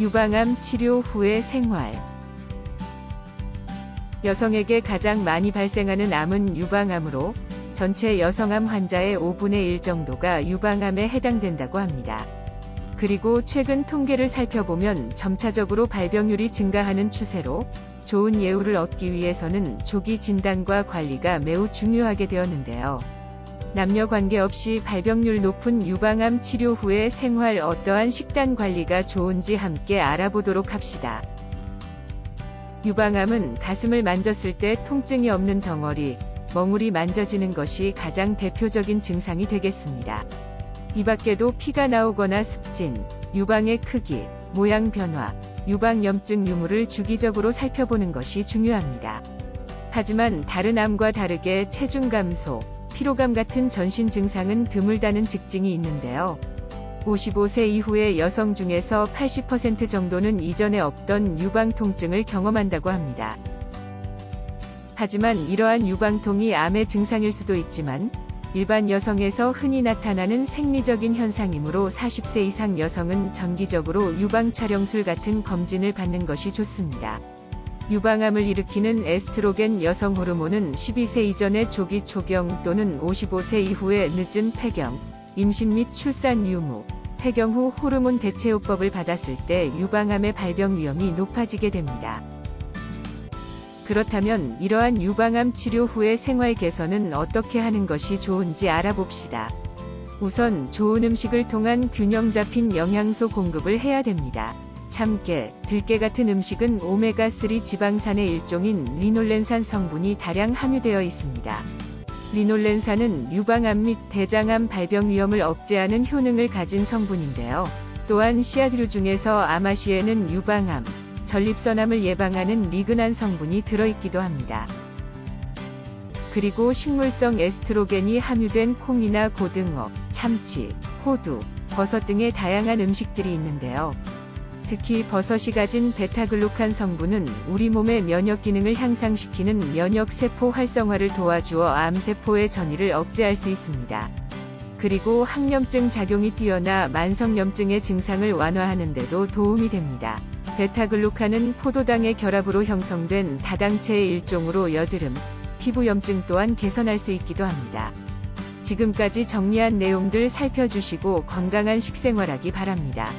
유방암 치료 후의 생활. 여성에게 가장 많이 발생하는 암은 유방암으로 전체 여성암 환자의 5분의 1 정도가 유방암에 해당된다고 합니다. 그리고 최근 통계를 살펴보면 점차적으로 발병률이 증가하는 추세로 좋은 예후를 얻기 위해서는 조기 진단과 관리가 매우 중요하게 되었는데요. 남녀 관계없이 발병률 높은 유방암 치료 후의 생활 어떠한 식단 관리가 좋은지 함께 알아보도록 합시다. 유방암은 가슴을 만졌을 때 통증이 없는 덩어리, 멍울이 만져지는 것이 가장 대표적인 증상이 되겠습니다. 이 밖에도 피가 나오거나 습진, 유방의 크기, 모양 변화, 유방염증 유무를 주기적으로 살펴보는 것이 중요합니다. 하지만 다른 암과 다르게 체중 감소, 피로감 같은 전신 증상은 드물다는 직징이 있는데요. 55세 이후의 여성 중에서 80% 정도는 이전에 없던 유방 통증을 경험한다고 합니다. 하지만 이러한 유방통이 암의 증상일 수도 있지만 일반 여성에서 흔히 나타나는 생리적인 현상이므로 40세 이상 여성은 정기적으로 유방 촬영술 같은 검진을 받는 것이 좋습니다. 유방암을 일으키는 에스트로겐 여성 호르몬은 12세 이전의 조기 초경 또는 55세 이후의 늦은 폐경, 임신 및 출산 유무, 폐경 후 호르몬 대체요법을 받았을 때 유방암의 발병 위험이 높아지게 됩니다. 그렇다면 이러한 유방암 치료 후의 생활 개선은 어떻게 하는 것이 좋은지 알아봅시다. 우선 좋은 음식을 통한 균형 잡힌 영양소 공급을 해야 됩니다. 참깨, 들깨 같은 음식은 오메가3 지방산의 일종인 리놀렌산 성분이 다량 함유되어 있습니다. 리놀렌산은 유방암 및 대장암 발병 위험을 억제하는 효능을 가진 성분인데요. 또한 씨앗류 중에서 아마시에는 유방암, 전립선암을 예방하는 리그난 성분이 들어있기도 합니다. 그리고 식물성 에스트로겐이 함유된 콩이나 고등어, 참치, 호두, 버섯 등의 다양한 음식들이 있는데요. 특히 버섯이 가진 베타글루칸 성분은 우리 몸의 면역 기능을 향상시키는 면역 세포 활성화를 도와주어 암세포의 전이를 억제할 수 있습니다. 그리고 항염증 작용이 뛰어나 만성염증의 증상을 완화하는 데도 도움이 됩니다. 베타글루칸은 포도당의 결합으로 형성된 다당체의 일종으로 여드름, 피부염증 또한 개선할 수 있기도 합니다. 지금까지 정리한 내용들 살펴주시고 건강한 식생활하기 바랍니다.